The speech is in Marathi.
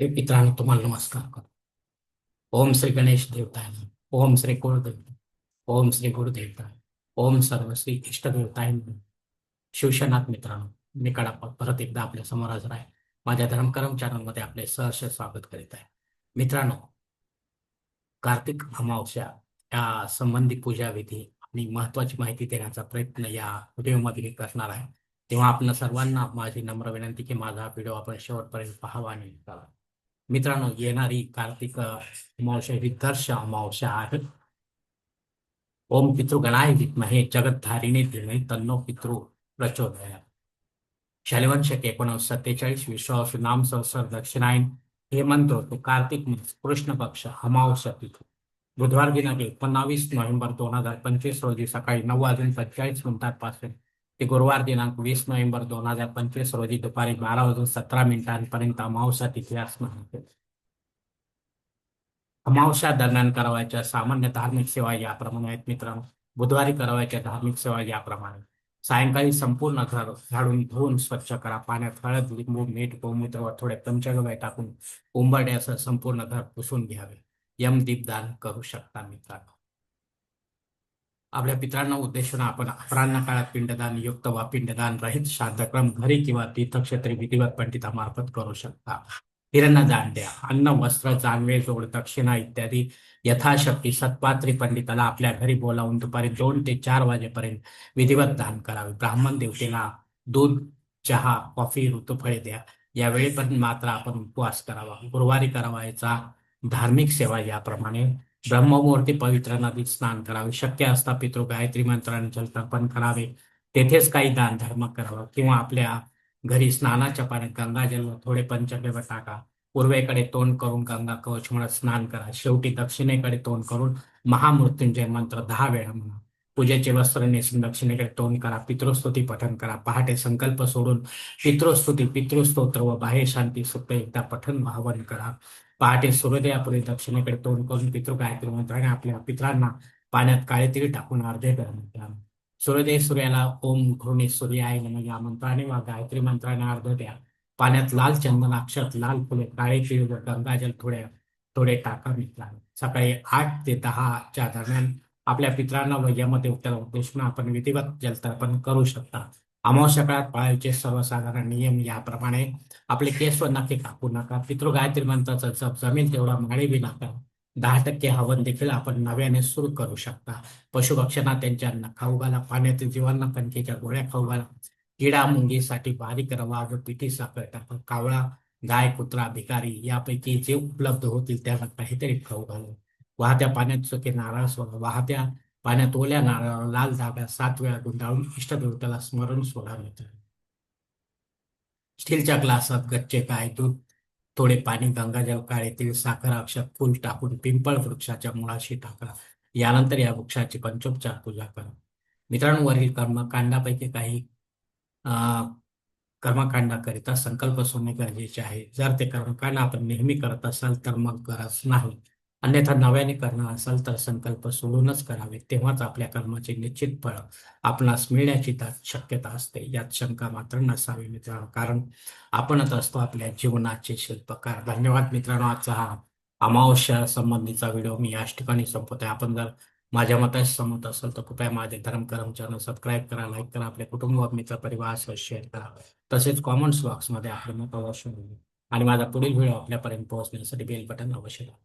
हे मित्रांनो तुम्हाला नमस्कार करतो. ओम श्री गणेश देवताय ओम श्री कुळदेवता ओम श्री गुरुदेवताय ओम सर्व श्री इष्टदेवताय शिवशनाथ मित्रांनो मी कडाप्पा परत एकदा आपल्यासमोर हजर आहे. माझ्या धर्मकरम चॅनलमध्ये आपले सहर्ष स्वागत करीत आहे. मित्रांनो कार्तिक अमावस्या या संबंधी पूजा विधी आणि महत्वाची माहिती देण्याचा प्रयत्न या व्हिडिओमध्ये मी करणार आहे. तेव्हा आपल्या सर्वांना माझी नम्र विनंती की माझा व्हिडिओ आपण शेवटपर्यंत पाहावा आणि करावा मित्रांनो येणारी कार्तिक अमावस्या ही दर्श अमावस्या आहे. ओम पितृगणाय विद्महे जगद्धारिणी धीमहि तन्नो पितृ प्रचोदय शैलवंशक एकोणीस सत्तेचाळीस विश्वास नाम संवत्सर दक्षिणायन हे मंत्र तो कार्तिक मास कृष्ण पक्ष अमावस्या तिथू. बुधवार दिनांक एकोणावीस नोव्हेंबर दोन हजार पंचवीस रोजी सकाळी नऊ वाजून पंचेचाळीस मिनिटांपासून ते गुरुवार दिनांक वीस नोव्हेंबर दोन हजार पंचवीस रोजी दुपारी बारा वाजून सतरा मिनिटांपर्यंत अमावस्या तिथी असणार अमावस्या दरम्यान करावयाच्या सामान्य धार्मिक सेवा याप्रमाणे आहेत मित्रांनो. बुधवारी करावयाच्या धार्मिक सेवा याप्रमाणे. सायंकाळी संपूर्ण घर झाडून धुवून स्वच्छ करा. पाण्यात हळद लिंबू मीठ गोमूत्र व थोडे पंचगव्य टाकून उंबरड्यासह संपूर्ण घर पुसून घ्यावे. यम दीपदान करू शकता मित्रांनो. आपल्या पित्रांना उद्देशून आपण अपराह्न काळात पिंडदान युक्त वा पिंडदान रहित श्राद्धक्रम घरी किंवा तीर्थक्षेत्री विधिवत पंडितामार्फत करू शकता. हिरण दान द्या. अन्न वस्त्र जानवे जोड दक्षिणा इत्यादी यथाशक्ती सत्पात्री पंडिताला आपल्या घरी बोलावून दुपारी दोन ते चार वाजेपर्यंत विधिवत दान करावे. ब्राह्मण देवतेला दूध चहा कॉफी ऋतुफळे द्या. यावेळेपर्यंत मात्र आपण उपवास करावा. गुरुवारी करावायचा धार्मिक सेवा याप्रमाणे ब्रह्ममुहूर्ती पवित्र नदीत स्नान करावे शक्य असता पितृ गायत्री मंत्राने जलतर्पण करावे तेथेच काही दान धर्म करावा किंवा आपल्या घरी स्नानाच्या पाण्यात गंगाजल व थोडे पंचगव्य टाका. पूर्वेकडे तोंड करून गंगा कवच म्हणत स्नान करा. शेवटी दक्षिणेकडे तोंड करून महामृत्युंजय मंत्र दहा वेळा म्हणा. पूजेचे वस्त्र नेसून दक्षिणेकडे तोंड करा पितृस्तुती पठन करा. पहाटे संकल्प सोडून पितृस्तुती पितृस्तोत्र व बाह्य शांती सुप्त एकदा पठन भावन करा. पहाटे सूर्योदयापूर्वी दक्षिणेकडे तोंड करून पितृ गायत्री मंत्राने आपल्या पित्रांना पाण्यात काळे तीळ टाकून अर्धे द्या सूर्योदय सूर्याला ओम घृणी सूर्याय नमः या मंत्राने वा गायत्री मंत्राने अर्ध द्या. पाण्यात लाल चंदन अक्षत लाल फुले काळे तीळ व गंगाजल थोडे थोडे टाका मित्रा सकाळी आठ ते दहाच्या दरम्यान आपल्या पित्रांना व यमदेवत्याला उद्देशून आपण विधिवत जलतर्पण करू शकता. अमावस्या काळात पाळायचे सर्वसाधारण नियम याप्रमाणे आपले केस व नखे कापू नका. पितृ गायत्री मंत्राचा जप जमीन तेवढा माळे बी नका. दहा टक्के हवन देखील आपण नव्याने सुरू करू शकता. पशुभक्षणा त्यांच्या खाऊ घाला पाण्यातील जीवांना कणकेच्या गोळ्या खाऊ घाला किडा मुंगीसाठी बारीक रवा व पिठी साखर टाका. कावळा गाय कुत्रा भिकारी यापैकी जे उपलब्ध होतील त्याला काहीतरी खाऊ घालू. वाहत्या पाण्यात चुके नारळ वाहत्या पाण्यात ओल्या नारळावर लाल धागा सात वेळा गुंडाळून इष्टदेवतेला स्मरण सोडावे स्टीलच्या ग्लासात गच्चे काय दूध थोडे पाणी गंगाजल काळेतील साखर अक्षर फूल टाकून पिंपळ वृक्षाच्या मुळाशी टाका. यानंतर या वृक्षाची पंचोपचार पूजा करा. मित्रांवरील कर्मकांडापैकी काही अं, कर्मकांडाकरिता संकल्प सोडणे गरजेचे आहे. जर ते कर्मकांड आपण नेहमी करत असाल तर मग गरज नाही. अन्यथा नव्याने करणार असाल तर संकल्प सोडूनच करावे. तेव्हाच आपल्या कर्माचे निश्चित फळ आपणास मिळण्याची शक्यता असते. यात शंका मात्र नसावी मित्रांनो कारण आपणच असतो आपल्या जीवनाचे शिल्पकार. धन्यवाद मित्रांनो आजचा हा अमावस्या संबंधीचा व्हिडिओ मी याच ठिकाणी संपवतोय आपण जर माझ्या मताशी संमत असेल तर कृपया माझे धर्मकरम चॅनल सबस्क्राईब करा लाईक करा आपल्या कुटुंब मित्र परिवारासह शेअर करा. तसेच कॉमेंट्स बॉक्समध्ये आपले मत अवश्य आणि माझा पुढील व्हिडिओ आपल्यापर्यंत पोहोचण्यासाठी बेल बटन अवश्य दाबा.